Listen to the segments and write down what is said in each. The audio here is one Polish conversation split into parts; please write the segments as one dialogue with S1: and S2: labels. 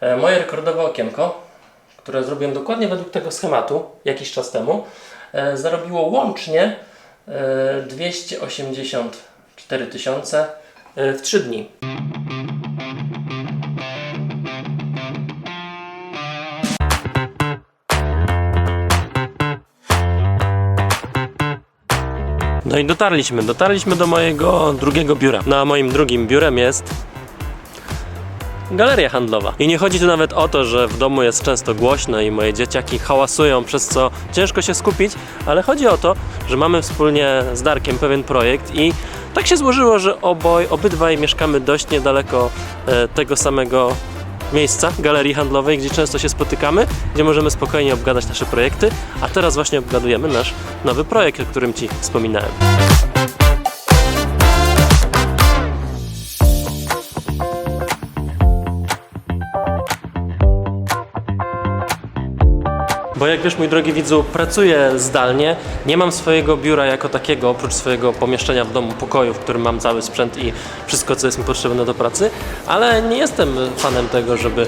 S1: E, Moje rekordowe okienko, które zrobiłem dokładnie według tego schematu jakiś czas temu, e, zarobiło łącznie e, 284 tysiące e, w 3 dni. No i dotarliśmy, dotarliśmy do mojego drugiego biura. Na moim drugim biurem jest galeria handlowa. I nie chodzi tu nawet o to, że w domu jest często głośno i moje dzieciaki hałasują, przez co ciężko się skupić, ale chodzi o to, że mamy wspólnie z Darkiem pewien projekt i tak się złożyło, że oboj, obydwaj mieszkamy dość niedaleko e, tego samego miejsca, galerii handlowej, gdzie często się spotykamy, gdzie możemy spokojnie obgadać nasze projekty, a teraz właśnie obgadujemy nasz nowy projekt, o którym Ci wspominałem. Bo jak wiesz, mój drogi widzu, pracuję zdalnie. Nie mam swojego biura jako takiego, oprócz swojego pomieszczenia w domu, pokoju, w którym mam cały sprzęt i wszystko, co jest mi potrzebne do pracy, ale nie jestem fanem tego, żeby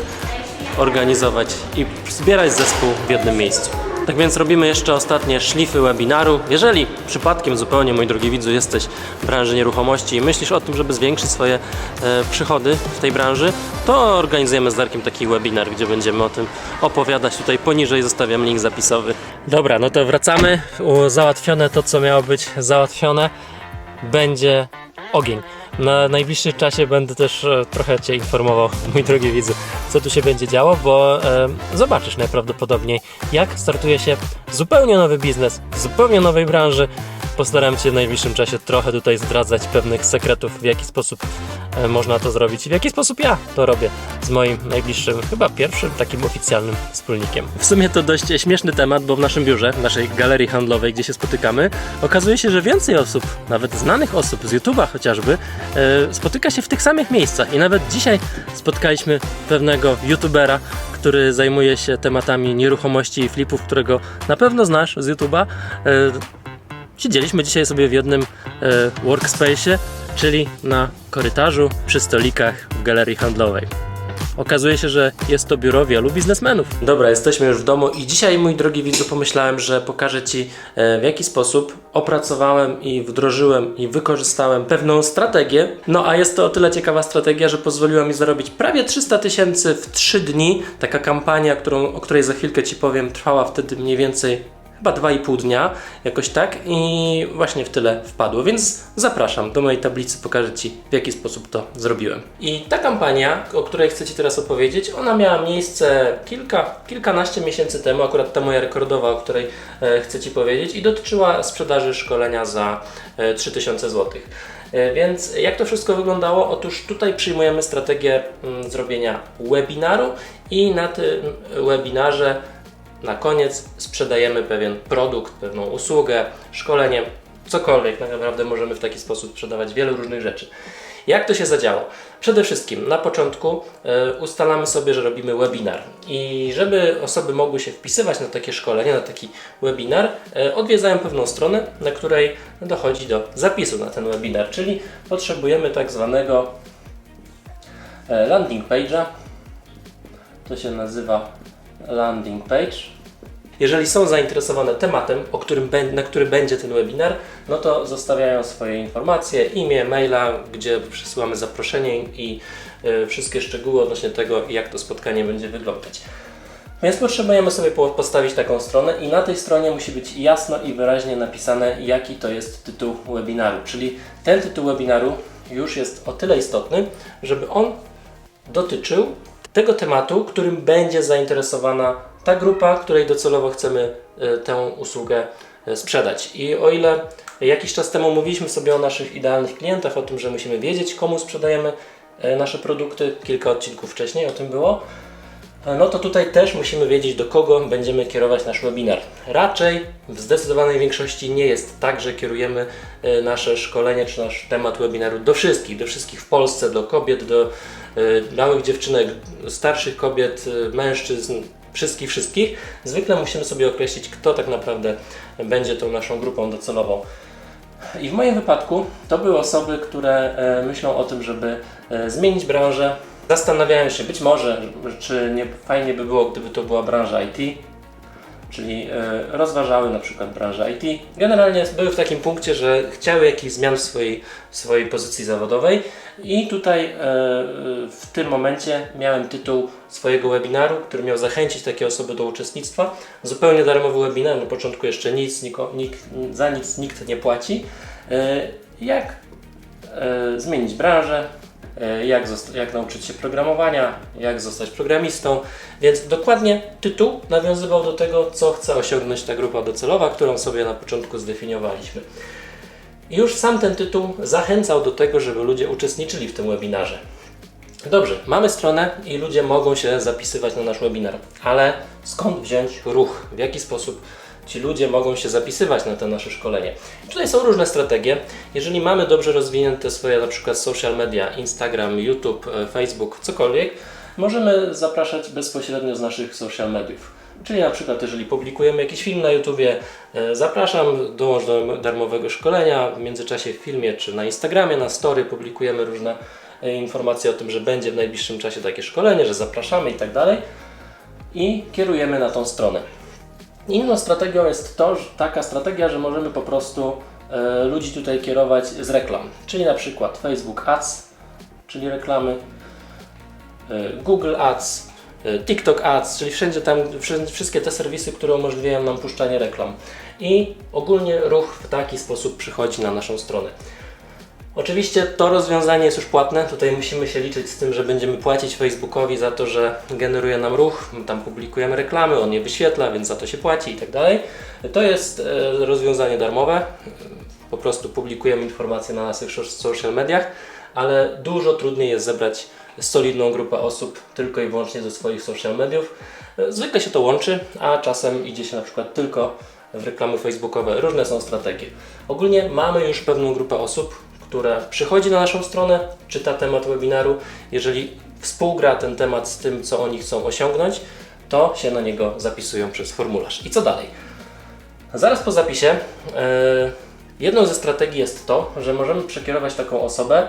S1: organizować i zbierać zespół w jednym miejscu. Tak więc robimy jeszcze ostatnie szlify webinaru. Jeżeli przypadkiem zupełnie, mój drogi widzu, jesteś w branży nieruchomości i myślisz o tym, żeby zwiększyć swoje e, przychody w tej branży, to organizujemy z Darkiem taki webinar, gdzie będziemy o tym opowiadać. Tutaj poniżej zostawiam link zapisowy. Dobra, no to wracamy. U, załatwione to, co miało być załatwione. Będzie ogień. Na najbliższym czasie będę też e, trochę Cię informował, mój drogi widzu, co tu się będzie działo, bo e, zobaczysz najprawdopodobniej, jak startuje się zupełnie nowy biznes, w zupełnie nowej branży. Postaram Cię w najbliższym czasie trochę tutaj zdradzać pewnych sekretów, w jaki sposób e, można to zrobić i w jaki sposób ja to robię z moim najbliższym, chyba pierwszym takim oficjalnym wspólnikiem. W sumie to dość śmieszny temat, bo w naszym biurze, w naszej galerii handlowej, gdzie się spotykamy, okazuje się, że więcej osób, nawet znanych osób z YouTube'a chociażby, e, spotyka się w tych samych miejscach. I nawet dzisiaj spotkaliśmy pewnego YouTubera, który zajmuje się tematami nieruchomości i flipów, którego na pewno znasz z YouTube'a. Siedzieliśmy dzisiaj sobie w jednym e, workspace'ie, czyli na korytarzu przy stolikach w galerii handlowej. Okazuje się, że jest to biuro wielu biznesmenów. Dobra, jesteśmy już w domu i dzisiaj, mój drogi widzu, pomyślałem, że pokażę Ci e, w jaki sposób opracowałem i wdrożyłem i wykorzystałem pewną strategię. No a jest to o tyle ciekawa strategia, że pozwoliła mi zarobić prawie 300 tysięcy w 3 dni. Taka kampania, którą, o której za chwilkę Ci powiem, trwała wtedy mniej więcej chyba 2,5 dnia, jakoś tak i właśnie w tyle wpadło, więc zapraszam do mojej tablicy, pokażę Ci w jaki sposób to zrobiłem. I ta kampania, o której chcę Ci teraz opowiedzieć, ona miała miejsce kilka, kilkanaście miesięcy temu, akurat ta moja rekordowa, o której e, chcę Ci powiedzieć i dotyczyła sprzedaży szkolenia za e, 3000 zł. E, Więc jak to wszystko wyglądało? Otóż tutaj przyjmujemy strategię mm, zrobienia webinaru i na tym webinarze na koniec sprzedajemy pewien produkt, pewną usługę, szkolenie, cokolwiek. Tak naprawdę możemy w taki sposób sprzedawać wiele różnych rzeczy. Jak to się zadziało? Przede wszystkim na początku e, ustalamy sobie, że robimy webinar i żeby osoby mogły się wpisywać na takie szkolenie, na taki webinar, e, odwiedzają pewną stronę, na której dochodzi do zapisu na ten webinar, czyli potrzebujemy tak zwanego e, landing page'a. To się nazywa landing page. Jeżeli są zainteresowane tematem, o którym, na który będzie ten webinar, no to zostawiają swoje informacje, imię, maila, gdzie przysyłamy zaproszenie i y, wszystkie szczegóły odnośnie tego, jak to spotkanie będzie wyglądać. Więc potrzebujemy sobie po- postawić taką stronę i na tej stronie musi być jasno i wyraźnie napisane, jaki to jest tytuł webinaru. Czyli ten tytuł webinaru już jest o tyle istotny, żeby on dotyczył tego tematu, którym będzie zainteresowana ta grupa, której docelowo chcemy e, tę usługę e, sprzedać. I o ile jakiś czas temu mówiliśmy sobie o naszych idealnych klientach, o tym, że musimy wiedzieć, komu sprzedajemy e, nasze produkty, kilka odcinków wcześniej o tym było, no to tutaj też musimy wiedzieć, do kogo będziemy kierować nasz webinar. Raczej w zdecydowanej większości nie jest tak, że kierujemy e, nasze szkolenie czy nasz temat webinaru do wszystkich, do wszystkich w Polsce, do kobiet, do e, małych dziewczynek, starszych kobiet, e, mężczyzn, wszystkich, wszystkich. Zwykle musimy sobie określić, kto tak naprawdę będzie tą naszą grupą docelową. I w moim wypadku to były osoby, które myślą o tym, żeby zmienić branżę, Zastanawiałem się być może, czy nie fajnie by było, gdyby to była branża IT, czyli e, rozważały na przykład branżę IT. Generalnie były w takim punkcie, że chciały jakichś zmian w swojej, w swojej pozycji zawodowej i tutaj e, w tym momencie miałem tytuł swojego webinaru, który miał zachęcić takie osoby do uczestnictwa. Zupełnie darmowy webinar, na początku jeszcze nic, niko, nikt, za nic nikt nie płaci. E, jak e, zmienić branżę, e, jak, zosta- jak nauczyć się programowania, jak zostać programistą. Więc dokładnie tytuł nawiązywał do tego, co chce osiągnąć ta grupa docelowa, którą sobie na początku zdefiniowaliśmy. I już sam ten tytuł zachęcał do tego, żeby ludzie uczestniczyli w tym webinarze. Dobrze, mamy stronę i ludzie mogą się zapisywać na nasz webinar, ale skąd wziąć ruch? W jaki sposób ci ludzie mogą się zapisywać na to nasze szkolenie? Tutaj są różne strategie. Jeżeli mamy dobrze rozwinięte swoje na przykład social media, Instagram, YouTube, e, Facebook, cokolwiek, możemy zapraszać bezpośrednio z naszych social mediów. Czyli na przykład, jeżeli publikujemy jakiś film na YouTubie, e, zapraszam, dołącz do darmowego szkolenia. W międzyczasie w filmie czy na Instagramie, na story publikujemy różne e, informacje o tym, że będzie w najbliższym czasie takie szkolenie, że zapraszamy i tak dalej. I kierujemy na tą stronę. Inną strategią jest to, że taka strategia, że możemy po prostu e, ludzi tutaj kierować z reklam. Czyli na przykład Facebook Ads, czyli reklamy, e, Google Ads, e, TikTok Ads, czyli wszędzie tam, wszędzie, wszystkie te serwisy, które umożliwiają nam puszczanie reklam. I ogólnie ruch w taki sposób przychodzi na naszą stronę. Oczywiście to rozwiązanie jest już płatne. Tutaj musimy się liczyć z tym, że będziemy płacić Facebookowi za to, że generuje nam ruch. My tam publikujemy reklamy, on je wyświetla, więc za to się płaci i tak dalej. To jest e, rozwiązanie darmowe. Po prostu publikujemy informacje na naszych social mediach, ale dużo trudniej jest zebrać solidną grupę osób tylko i wyłącznie ze swoich social mediów. E, Zwykle się to łączy, a czasem idzie się na przykład tylko w reklamy facebookowe. Różne są strategie. Ogólnie mamy już pewną grupę osób, która przychodzi na naszą stronę, czyta temat webinaru. Jeżeli współgra ten temat z tym, co oni chcą osiągnąć, to się na niego zapisują przez formularz. I co dalej? Zaraz po zapisie e, jedną ze strategii jest to, że możemy przekierować taką osobę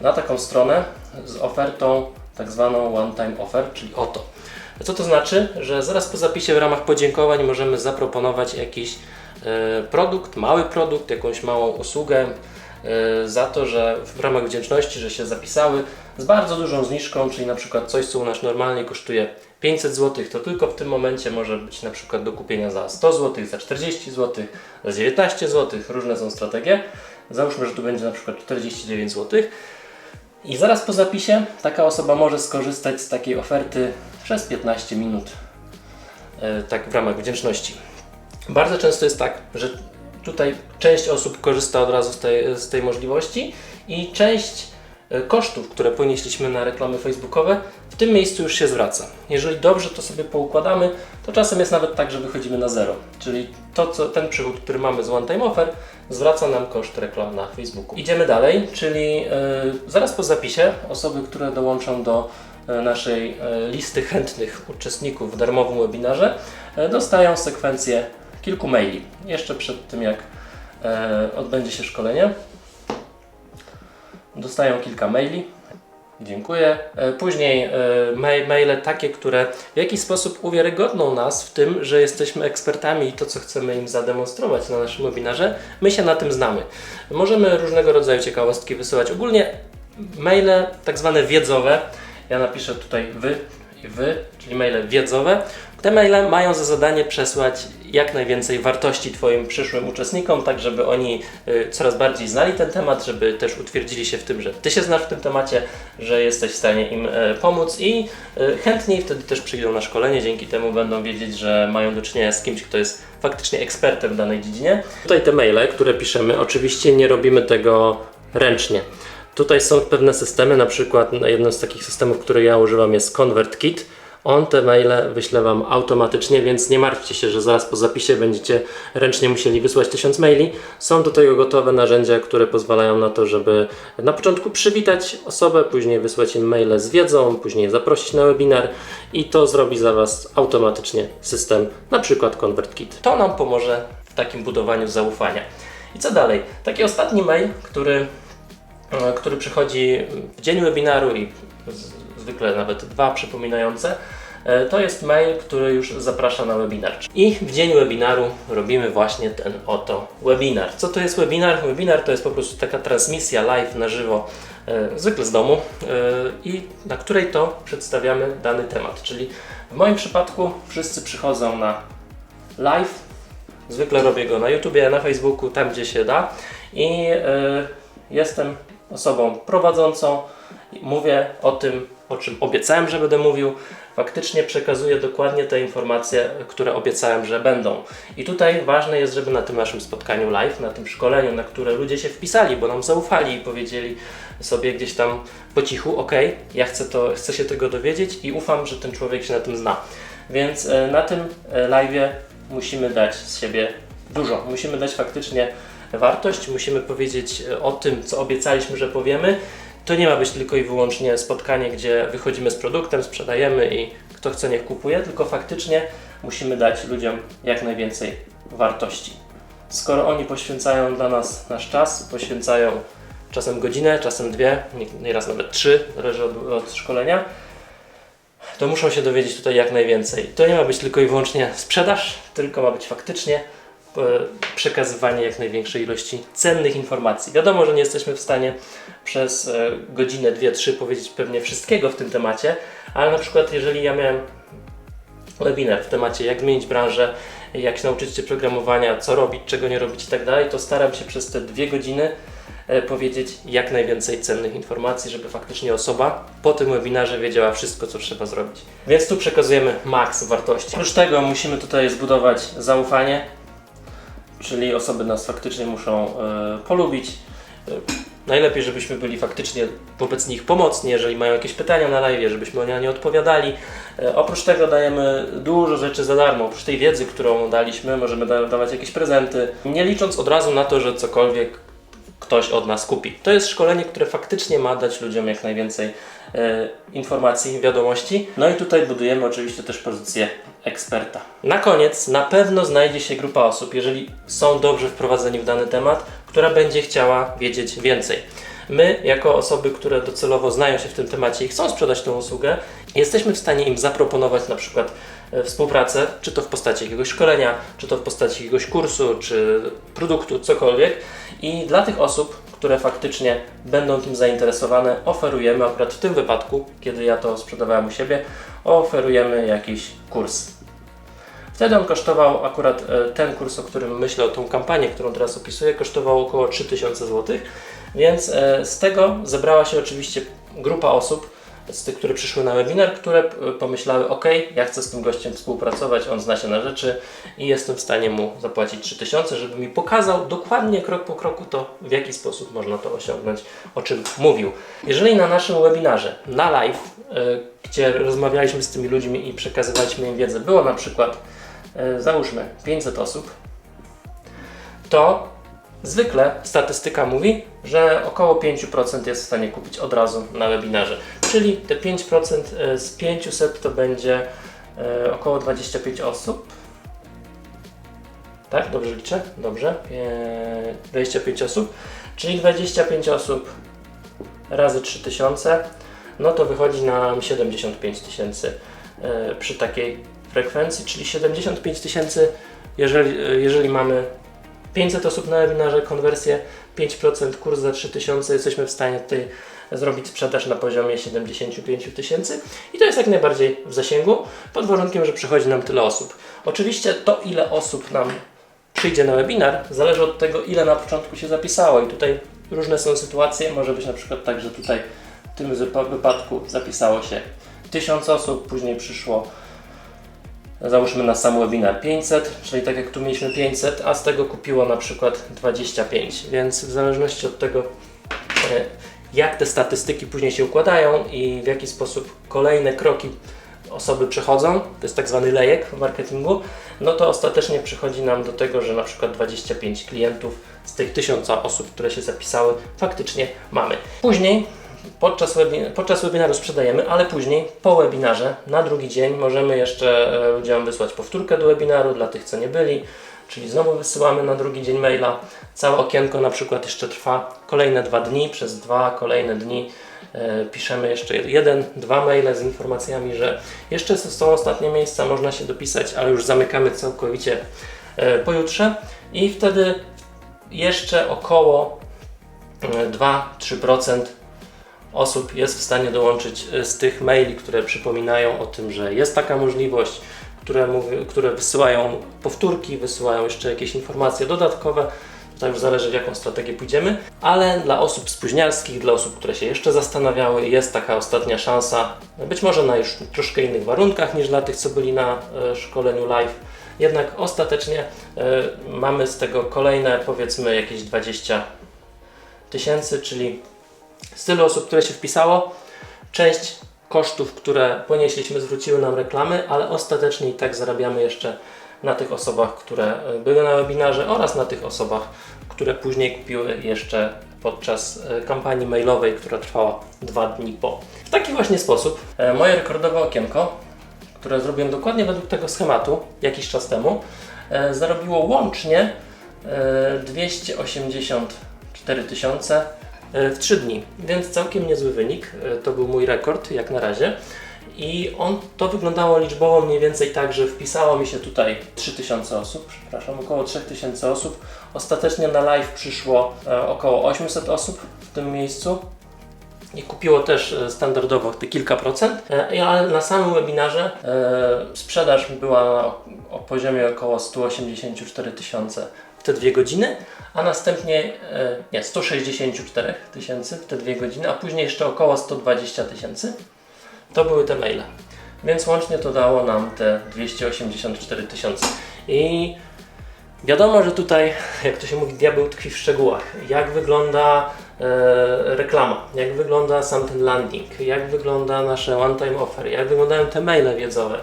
S1: na taką stronę z ofertą tak zwaną one-time offer, czyli OTO. Co to znaczy? Że zaraz po zapisie w ramach podziękowań możemy zaproponować jakiś e, produkt, mały produkt, jakąś małą usługę za to, że w ramach wdzięczności, że się zapisały z bardzo dużą zniżką, czyli na przykład coś, co u nas normalnie kosztuje 500 zł, to tylko w tym momencie może być na przykład do kupienia za 100 zł, za 40 zł, za 19 zł. Różne są strategie. Załóżmy, że tu będzie na przykład 49 zł. I zaraz po zapisie taka osoba może skorzystać z takiej oferty przez 15 minut, e, tak w ramach wdzięczności. Bardzo często jest tak, że tutaj część osób korzysta od razu z tej, z tej możliwości i część e, kosztów, które ponieśliśmy na reklamy facebookowe, w tym miejscu już się zwraca. Jeżeli dobrze to sobie poukładamy, to czasem jest nawet tak, że wychodzimy na zero. Czyli to, co, ten przychód, który mamy z One Time Offer, zwraca nam koszt reklam na Facebooku. Idziemy dalej, czyli e, zaraz po zapisie osoby, które dołączą do e, naszej listy chętnych uczestników w darmowym webinarze, dostają sekwencję kilku maili. Jeszcze przed tym, jak e, odbędzie się szkolenie, dostają kilka maili. Dziękuję. E, Później e, mail, maile takie, które w jakiś sposób uwiarygodną nas w tym, że jesteśmy ekspertami i to, co chcemy im zademonstrować na naszym webinarze, my się na tym znamy. Możemy różnego rodzaju ciekawostki wysyłać. Ogólnie maile tak zwane wiedzowe, ja napiszę tutaj wy i wy, czyli maile wiedzowe. Te maile mają za zadanie przesłać jak najwięcej wartości Twoim przyszłym uczestnikom, tak żeby oni y, coraz bardziej znali ten temat, żeby też utwierdzili się w tym, że Ty się znasz w tym temacie, że jesteś w stanie im e, pomóc i e, chętniej wtedy też przyjdą na szkolenie, dzięki temu będą wiedzieć, że mają do czynienia z kimś, kto jest faktycznie ekspertem w danej dziedzinie. Tutaj te maile, które piszemy, oczywiście nie robimy tego ręcznie. Tutaj są pewne systemy, na przykład jednym z takich systemów, który ja używam jest ConvertKit. On te maile wyśle Wam automatycznie, więc nie martwcie się, że zaraz po zapisie będziecie ręcznie musieli wysłać tysiąc maili. Są do tego gotowe narzędzia, które pozwalają na to, żeby na początku przywitać osobę, później wysłać im maile z wiedzą, później zaprosić na webinar i to zrobi za Was automatycznie system, na przykład ConvertKit. To nam pomoże w takim budowaniu zaufania. I co dalej? Taki ostatni mail, który e, który przychodzi w dzień webinaru i zwykle nawet dwa przypominające, e, to jest mail, który już zaprasza na webinar. I w dzień webinaru robimy właśnie ten oto webinar. Co to jest webinar? Webinar to jest po prostu taka transmisja live na żywo, e, zwykle z domu, e, i na której to przedstawiamy dany temat. Czyli w moim przypadku wszyscy przychodzą na live, zwykle robię go na YouTubie, na Facebooku, tam gdzie się da i jestem osobą prowadzącą, mówię o tym, o czym obiecałem, że będę mówił, faktycznie przekazuję dokładnie te informacje, które obiecałem, że będą. I tutaj ważne jest, żeby na tym naszym spotkaniu live, na tym szkoleniu, na które ludzie się wpisali, bo nam zaufali i powiedzieli sobie gdzieś tam po cichu, ok, ja chcę, to, chcę się tego dowiedzieć i ufam, że ten człowiek się na tym zna. Więc e, na tym e, live'ie musimy dać z siebie dużo. Musimy dać faktycznie wartość, musimy powiedzieć e, o tym, co obiecaliśmy, że powiemy. To nie ma być tylko i wyłącznie spotkanie, gdzie wychodzimy z produktem, sprzedajemy i kto chce niech kupuje, tylko faktycznie musimy dać ludziom jak najwięcej wartości. Skoro oni poświęcają dla nas nasz czas, poświęcają czasem godzinę, czasem dwie, nie- nieraz nawet trzy, zależy od, od szkolenia, to muszą się dowiedzieć tutaj jak najwięcej. To nie ma być tylko i wyłącznie sprzedaż, tylko ma być faktycznie przekazywanie jak największej ilości cennych informacji. Wiadomo, że nie jesteśmy w stanie przez e, godzinę, dwie, trzy powiedzieć pewnie wszystkiego w tym temacie, ale na przykład jeżeli ja miałem webinar w temacie jak zmienić branżę, jak się nauczyć się programowania, co robić, czego nie robić i tak dalej, to staram się przez te dwie godziny e, powiedzieć jak najwięcej cennych informacji, żeby faktycznie osoba po tym webinarze wiedziała wszystko, co trzeba zrobić. Więc tu przekazujemy maks wartości. Oprócz tego musimy tutaj zbudować zaufanie, czyli osoby nas faktycznie muszą e, polubić. E, najlepiej, żebyśmy byli faktycznie wobec nich pomocni, jeżeli mają jakieś pytania na live, żebyśmy na nie odpowiadali. E, oprócz tego dajemy dużo rzeczy za darmo. Oprócz tej wiedzy, którą daliśmy, możemy da- dawać jakieś prezenty, nie licząc od razu na to, że cokolwiek ktoś od nas kupi. To jest szkolenie, które faktycznie ma dać ludziom jak najwięcej informacji, wiadomości. No i tutaj budujemy oczywiście też pozycję eksperta. Na koniec na pewno znajdzie się grupa osób, jeżeli są dobrze wprowadzeni w dany temat, która będzie chciała wiedzieć więcej. My, jako osoby, które docelowo znają się w tym temacie i chcą sprzedać tą usługę, jesteśmy w stanie im zaproponować na przykład e, współpracę, czy to w postaci jakiegoś szkolenia, czy to w postaci jakiegoś kursu, czy produktu, cokolwiek. I dla tych osób, które faktycznie będą tym zainteresowane, oferujemy, akurat w tym wypadku, kiedy ja to sprzedawałem u siebie, oferujemy jakiś kurs. Wtedy on kosztował, akurat e, ten kurs, o którym myślę, o tą kampanię, którą teraz opisuję, kosztował około 3000 zł, więc e, z tego zebrała się oczywiście grupa osób, z tych, które przyszły na webinar, które e, pomyślały, ok, ja chcę z tym gościem współpracować, on zna się na rzeczy i jestem w stanie mu zapłacić 3000, żeby mi pokazał dokładnie krok po kroku to, w jaki sposób można to osiągnąć, o czym mówił. Jeżeli na naszym webinarze, na live, e, gdzie rozmawialiśmy z tymi ludźmi i przekazywaliśmy im wiedzę, było na przykład, e, załóżmy, 500 osób, to zwykle statystyka mówi, że około 5% jest w stanie kupić od razu na webinarze. Czyli te 5% e, z 500 to będzie e, około 25 osób. Tak, dobrze liczę? Dobrze. E, 25 osób. Czyli 25 osób razy 3000, no to wychodzi nam 75 tysięcy e, przy takiej frekwencji, czyli 75 tysięcy, jeżeli, e, jeżeli mamy 500 osób na webinarze, konwersję 5%, kurs za 3000, jesteśmy w stanie tutaj zrobić sprzedaż na poziomie 75 tysięcy. I to jest jak najbardziej w zasięgu, pod warunkiem, że przychodzi nam tyle osób. Oczywiście to, ile osób nam przyjdzie na webinar, zależy od tego, ile na początku się zapisało. I tutaj różne są sytuacje, może być na przykład tak, że tutaj w tym wypa- wypadku zapisało się 1000 osób, później przyszło załóżmy na sam webinar 500, czyli tak jak tu mieliśmy 500, a z tego kupiło na przykład 25, więc w zależności od tego, e, jak te statystyki później się układają i w jaki sposób kolejne kroki osoby przechodzą, to jest tak zwany lejek w marketingu, no to ostatecznie przychodzi nam do tego, że na przykład 25 klientów z tych 1000 osób, które się zapisały, faktycznie mamy. Później podczas, webi- podczas webinaru sprzedajemy, ale później po webinarze na drugi dzień możemy jeszcze e, ludziom wysłać powtórkę do webinaru dla tych, co nie byli, czyli znowu wysyłamy na drugi dzień maila. Całe okienko na przykład jeszcze trwa kolejne dwa dni, przez dwa kolejne dni e, piszemy jeszcze jeden, dwa maile z informacjami, że jeszcze są ostatnie miejsca, można się dopisać, ale już zamykamy całkowicie e, pojutrze i wtedy jeszcze około e, 2-3% osób jest w stanie dołączyć e, z tych maili, które przypominają o tym, że jest taka możliwość, które, które wysyłają powtórki, wysyłają jeszcze jakieś informacje dodatkowe. Tutaj już zależy, w jaką strategię pójdziemy, ale dla osób spóźnialskich, dla osób, które się jeszcze zastanawiały, jest taka ostatnia szansa, być może na już troszkę innych warunkach niż dla tych, co byli na e, szkoleniu live. Jednak ostatecznie e, mamy z tego kolejne, powiedzmy, jakieś 20 tysięcy, czyli z tylu osób, które się wpisało, część kosztów, które ponieśliśmy, zwróciły nam reklamy, ale ostatecznie i tak zarabiamy jeszcze na tych osobach, które e, były na webinarze oraz na tych osobach, które później kupiły jeszcze podczas e, kampanii mailowej, która trwała dwa dni po. W taki właśnie sposób e, moje rekordowe okienko, które zrobiłem dokładnie według tego schematu jakiś czas temu, zarobiło łącznie e, 284 tysiące w 3 dni, więc całkiem niezły wynik. E, To był mój rekord jak na razie. I on to wyglądało liczbowo mniej więcej tak, że wpisało mi się tutaj 3000 osób, przepraszam, około 3000 osób. Ostatecznie na live przyszło e, około 800 osób w tym miejscu i kupiło też e, standardowo te kilka procent, e, ale na samym webinarze e, sprzedaż była o, poziomie około 184 tysiące te dwie godziny, a następnie e, nie, 164 tysięcy w te dwie godziny, a później jeszcze około 120 tysięcy. To były te maile. Więc łącznie to dało nam te 284 tysiące. I Wiadomo, że tutaj, jak to się mówi, diabeł tkwi w szczegółach. Jak wygląda e, reklama, jak wygląda sam ten landing, jak wygląda nasze one-time offer, jak wyglądają te maile wiedzowe,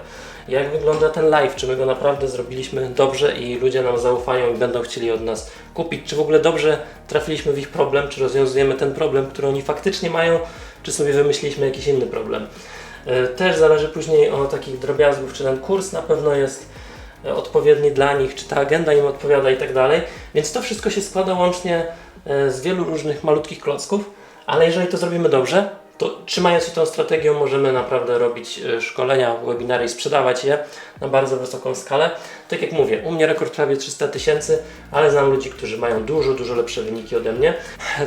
S1: jak wygląda ten live, czy my go naprawdę zrobiliśmy dobrze i ludzie nam zaufają i będą chcieli od nas kupić, czy w ogóle dobrze trafiliśmy w ich problem, czy rozwiązujemy ten problem, który oni faktycznie mają, czy sobie wymyśliliśmy jakiś inny problem. E, Też zależy później o takich drobiazgów, czy ten kurs na pewno jest e, odpowiedni dla nich, czy ta agenda im odpowiada i tak dalej. Więc to wszystko się składa łącznie e, z wielu różnych malutkich klocków, ale jeżeli to zrobimy dobrze, to trzymając się tą strategią możemy naprawdę robić e, szkolenia, webinary i sprzedawać je na bardzo wysoką skalę. Tak jak mówię, u mnie rekord prawie 300 tysięcy, ale znam ludzi, którzy mają dużo, dużo lepsze wyniki ode mnie.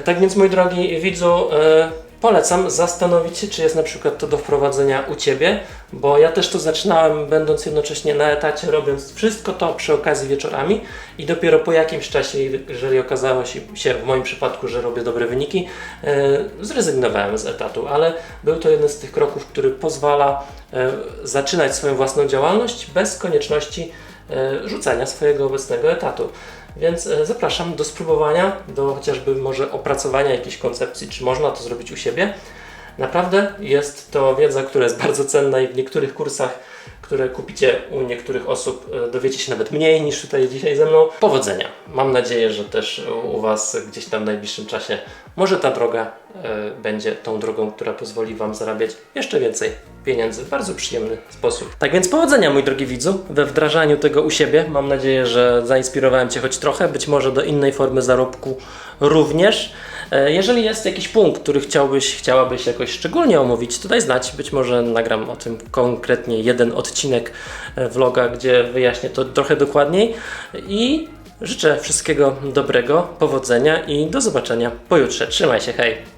S1: Tak więc mój drogi widzu, e, Polecam zastanowić się, czy jest na przykład to do wprowadzenia u Ciebie, bo ja też to zaczynałem, będąc jednocześnie na etacie, robiąc wszystko to przy okazji wieczorami i dopiero po jakimś czasie, jeżeli okazało się, w moim przypadku, że robię dobre wyniki, e, zrezygnowałem z etatu, ale był to jeden z tych kroków, który pozwala e, zaczynać swoją własną działalność bez konieczności e, rzucania swojego obecnego etatu. Więc e, zapraszam do spróbowania, do chociażby może opracowania jakiejś koncepcji, czy można to zrobić u siebie. Naprawdę jest to wiedza, która jest bardzo cenna i w niektórych kursach, które kupicie u niektórych osób, e, dowiecie się nawet mniej niż tutaj dzisiaj ze mną. Powodzenia. Mam nadzieję, że też u Was gdzieś tam w najbliższym czasie może ta droga e, będzie tą drogą, która pozwoli Wam zarabiać jeszcze więcej pieniędzy w bardzo przyjemny sposób. Tak więc powodzenia, mój drogi widzu, we wdrażaniu tego u siebie. Mam nadzieję, że zainspirowałem Cię choć trochę, być może do innej formy zarobku również. E, Jeżeli jest jakiś punkt, który chciałbyś, chciałabyś jakoś szczególnie omówić, to daj znać. Być może nagram o tym konkretnie jeden odcinek e, vloga, gdzie wyjaśnię to trochę dokładniej. I życzę wszystkiego dobrego, powodzenia i do zobaczenia pojutrze. Trzymaj się, hej!